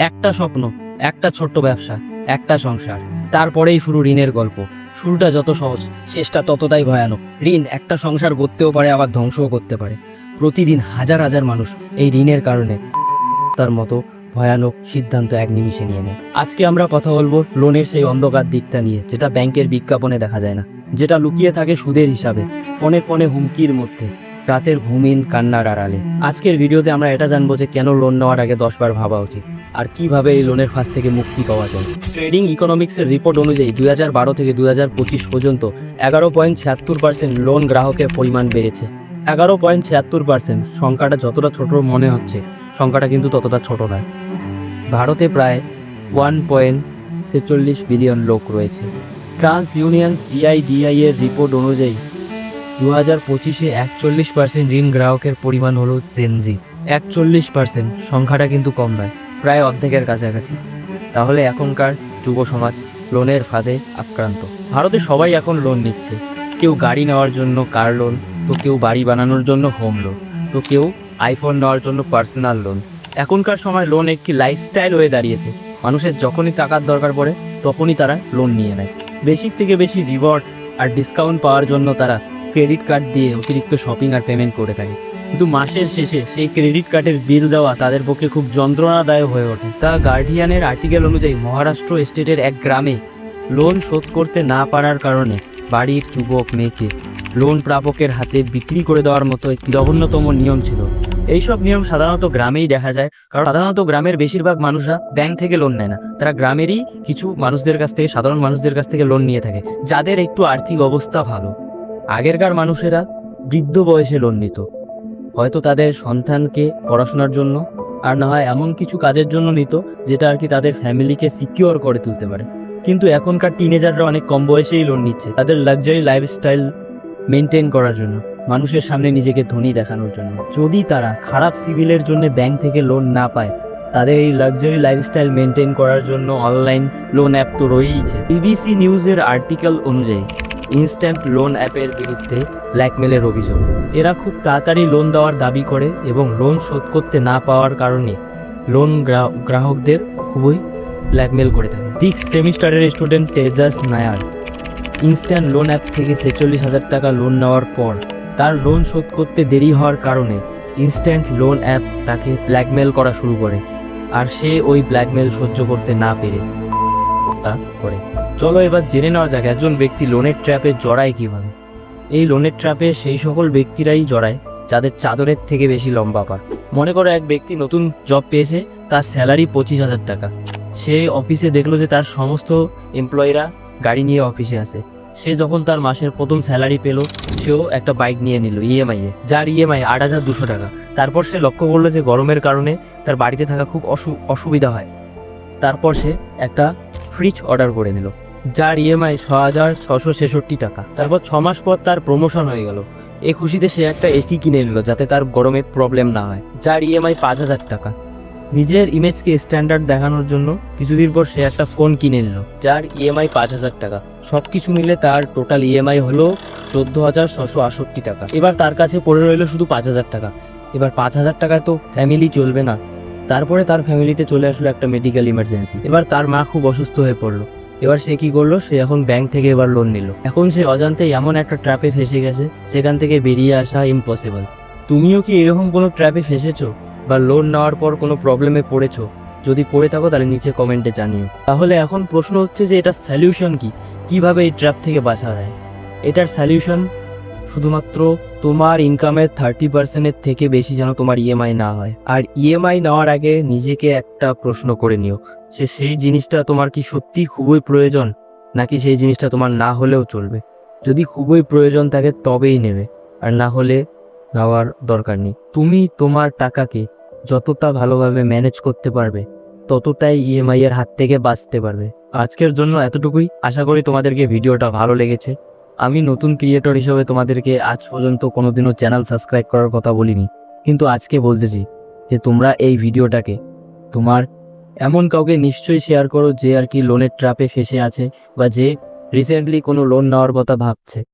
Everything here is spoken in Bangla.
একটা স্বপ্ন, একটা ছোট্ট ব্যবসা, একটা সংসার। তারপরেই শুরু ঋণের গল্প। শুরুটা যত সহজ, শেষটা ততটাই ভয়ানক। ঋণ একটা সংসার গড়তেও পারে, আবার ধ্বংসও করতে পারে। প্রতিদিন হাজার হাজার মানুষ এই ঋণের কারণে তার মতো ভয়ানক সিদ্ধান্ত এক নিমিষে নিয়ে নেয়। আজকে আমরা কথা বলব লোনের সেই অন্ধকার দিকটা নিয়ে, যেটা ব্যাংকের বিজ্ঞাপনে দেখা যায় না। যেটা লুকিয়ে থাকে সুদের হিসাবে, ফোনে ফোনে হুমকির মধ্যে, রাতের ঘুমিন কান্নার আড়ালে। আজকের ভিডিওতে আমরা এটা জানব যে কেন লোন নেওয়ার আগে দশবার ভাবা উচিত। আর কীভাবে এই লোনের ফাঁস থেকে মুক্তি পাওয়া যায়। ট্রেডিং ইকোনমিক্সের রিপোর্ট অনুযায়ী দুই হাজার বারো থেকে দুই হাজার পঁচিশ পর্যন্ত এগারো পয়েন্ট ছিয়াত্তর পার্সেন্ট লোন গ্রাহকের পরিমাণ বেড়েছে। এগারো পয়েন্ট ছিয়াত্তর পার্সেন্ট সংখ্যাটা যতটা ছোট মনে হচ্ছে, সংখ্যাটা কিন্তু ততটা ছোট নয়। ভারতে প্রায় ওয়ান পয়েন্ট ছেচল্লিশ বিলিয়ন লোক রয়েছে। ট্রান্স ইউনিয়ন সিআইডিআই এর রিপোর্ট অনুযায়ী দু হাজার পঁচিশে একচল্লিশ পার্সেন্ট ঋণ গ্রাহকের পরিমাণ হলো জেনজি একচল্লিশ পার্সেন্ট সংখ্যাটা কিন্তু কম নয়। প্রায় অর্ধেকের কাছাকাছি। তাহলে এখনকার যুব সমাজ লোনের ফাঁদে আক্রান্ত। ভারতে সবাই এখন লোন নিচ্ছে। কেউ গাড়ি নেওয়ার জন্য কার লোন? তো কেউ বাড়ি বানানোর জন্য হোম লোন। তো কেউ আইফোন নেওয়ার জন্য পার্সোনাল লোন। এখনকার সময় লোন একটি লাইফস্টাইল হয়ে দাঁড়িয়েছে। মানুষের যখনই টাকার দরকার পড়ে, তখনই তারা লোন নিয়ে নেয়। বেশি থেকে বেশি রিওয়ার্ড আর ডিসকাউন্ট পাওয়ার জন্য তারা ক্রেডিট কার্ড দিয়ে অতিরিক্ত শপিং আর পেমেন্ট করে থাকে। কিন্তু মাসের শেষে সেই ক্রেডিট কার্ডের বিল দেওয়া তাদের পক্ষে খুব যন্ত্রণাদায়ক হয়ে ওঠে। তা গার্ডিয়ানের আর্টিকেল অনুযায়ী মহারাষ্ট্র স্টেটের এক গ্রামে লোন শোধ করতে না পারার কারণে বাড়ির যুবক মেয়েকে লোন প্রাপকের হাতে বিক্রি করে দেওয়ার মতো একটি জঘন্যতম নিয়ম ছিল। এইসব নিয়ম সাধারণত গ্রামেই দেখা যায়, কারণ সাধারণত গ্রামের বেশিরভাগ মানুষরা ব্যাংক থেকে লোন নেয় না। তারা গ্রামেরই কিছু মানুষদের কাছ থেকে, সাধারণ মানুষদের কাছ থেকে লোন নিয়ে থাকে, যাদের একটু আর্থিক অবস্থা ভালো। আগেরকার মানুষেরা বৃদ্ধ বয়সে লোন নিত। হয়তো তাদের সন্তানকে পড়াশোনার জন্য, আর না হয় এমন কিছু কাজের জন্য নিত, যেটা আর কি তাদের ফ্যামিলিকে সিকিওর করে তুলতে পারে। কিন্তু এখনকার টিনেজাররা অনেক কম বয়সেই লোন নিচ্ছে, তাদের লাক্সারি লাইফস্টাইল মেনটেন করার জন্য, মানুষের সামনে নিজেকে ধনী দেখানোর জন্য। যদি তারা খারাপ সিভিলের জন্য ব্যাংক থেকে লোন না পায়, তাদের এই লাক্সারি লাইফস্টাইল মেনটেন করার জন্য অনলাইন লোন অ্যাপ তো রয়েইছে। বিবিসি নিউজের আর্টিকেল অনুযায়ী ইনস্ট্যান্ট লোন অ্যাপের বিরুদ্ধে ব্ল্যাকমেলের অভিযোগ। এরা খুব তাড়াতাড়ি লোন দেওয়ার দাবি করে এবং লোন শোধ করতে না পাওয়ার কারণে লোন গ্রাহকদের খুবই ব্ল্যাকমেল করে থাকে। সিক্স সেমিস্টারের student Tejas Nair instant loan app থেকে ছেচল্লিশ হাজার টাকা লোন নেওয়ার পর তার লোন শোধ করতে দেরি হওয়ার কারণে ইনস্ট্যান্ট লোন অ্যাপ তাকে ব্ল্যাকমেল করা শুরু করে আর সে ওই ব্ল্যাকমেল সহ্য করতে না পেরে তা করে। চলো এবার জেনে নেওয়া যাক একজন ব্যক্তি লোনের ট্র্যাপে জড়ায় কীভাবে। এই লোনের ট্র্যাপে সেই সকল ব্যক্তিরাই জড়ায়, যাদের চাদরের থেকে বেশি লম্বা পা মনে করো এক ব্যক্তি নতুন জব পেয়েছে, তার স্যালারি পঁচিশ হাজার টাকা। সে অফিসে দেখল যে তার সমস্ত এমপ্লয়িরা গাড়ি নিয়ে অফিসে আসে সে যখন তার মাসের প্রথম স্যালারি পেল, সেও একটা বাইক নিয়ে নিল ইএমআই এ। যার ইএমআই আট হাজার দুশো টাকা। তারপর সে লক্ষ্য করল যে গরমের কারণে তার বাড়িতে থাকা খুব অসু, অসুবিধা হয়। তারপর সে একটা ফ্রিজ অর্ডার করে নিল। যার ইএমআই ছ হাজার ছশো ছেষট্টি টাকা। তারপর ছ মাস পর তার প্রমোশন হয়ে গেল। এই খুশিতে সে একটা এসি কিনে নিল যাতে তার গরমে প্রবলেম না হয়। যার ইএমআই পাঁচ হাজার টাকা। নিজের ইমেজকে স্ট্যান্ডার্ড দেখানোর জন্য কিছুদিন পর সে একটা ফোন কিনে নিল, যার ইএমআই পাঁচ হাজার টাকা। সব কিছু মিলে তার টোটাল ইএমআই হলো চোদ্দ হাজার ছশো আষট্টি টাকা। এবার তার কাছে পড়ে রইল শুধু পাঁচ হাজার টাকা। এবার পাঁচ হাজার টাকায় তো ফ্যামিলি চলবে না। তারপরে তার ফ্যামিলিতে চলে আসলো একটা মেডিকেল ইমার্জেন্সি এবার তার মা খুব অসুস্থ হয়ে পড়ল। এবার সে কি করল? সে এখন ব্যাংক থেকে এবার লোন নিল। এখন সে অজান্তে এমন একটা ট্র্যাপে ফেসে গেছে সেখান থেকে বেরিয়ে আসা ইম্পসিবল তুমিও কি এরকম কোনো ট্র্যাপে ফেসেছো? বা লোন নেওয়ার পর কোনো প্রবলেমে পড়েছো? যদি পড়ে থাকো, তাহলে নিচে কমেন্টে জানিও। তাহলে এখন প্রশ্ন হচ্ছে যে এটার সলিউশন কি? কীভাবে এই ট্র্যাপ থেকে বাঁচা যায়? এটার সলিউশন শুধুমাত্র তোমার ইনকামের থার্টি পার্সেন্টের থেকে বেশি যেন তোমার ইএমআই না হয়। আর ইএমআই নেওয়ার আগে নিজেকে একটা প্রশ্ন করে নিও সে সেই জিনিসটা তোমার কি সত্যি খুবই প্রয়োজন, নাকি সেই জিনিসটা তোমার না হলেও চলবে? যদি খুবই প্রয়োজন থাকে তবেই নেবে, আর না হলে নেওয়ার দরকার নেই। তুমি তোমার টাকাকে যতটা ভালোভাবে ম্যানেজ করতে পারবে, ততটাই ইএমআই এর হাত থেকে বাঁচতে পারবে। আজকের জন্য এতটুকুই। আশা করি তোমাদেরকে ভিডিওটা ভালো লেগেছে। আমি নতুন ক্রিয়েটর হিসেবে তোমাদেরকে আজ পর্যন্ত কোনোদিনও চ্যানেল সাবস্ক্রাইব করার কথা বলিনি। কিন্তু আজকে বলতেছি যে তোমরা এই ভিডিওটাকে, তোমার এমন কাউকে নিশ্চয়ই শেয়ার করো যে আর কি লোনের ট্রাপে ফেসে আছে বা যে রিসেন্টলি কোনো লোন নেওয়ার কথা ভাবছে।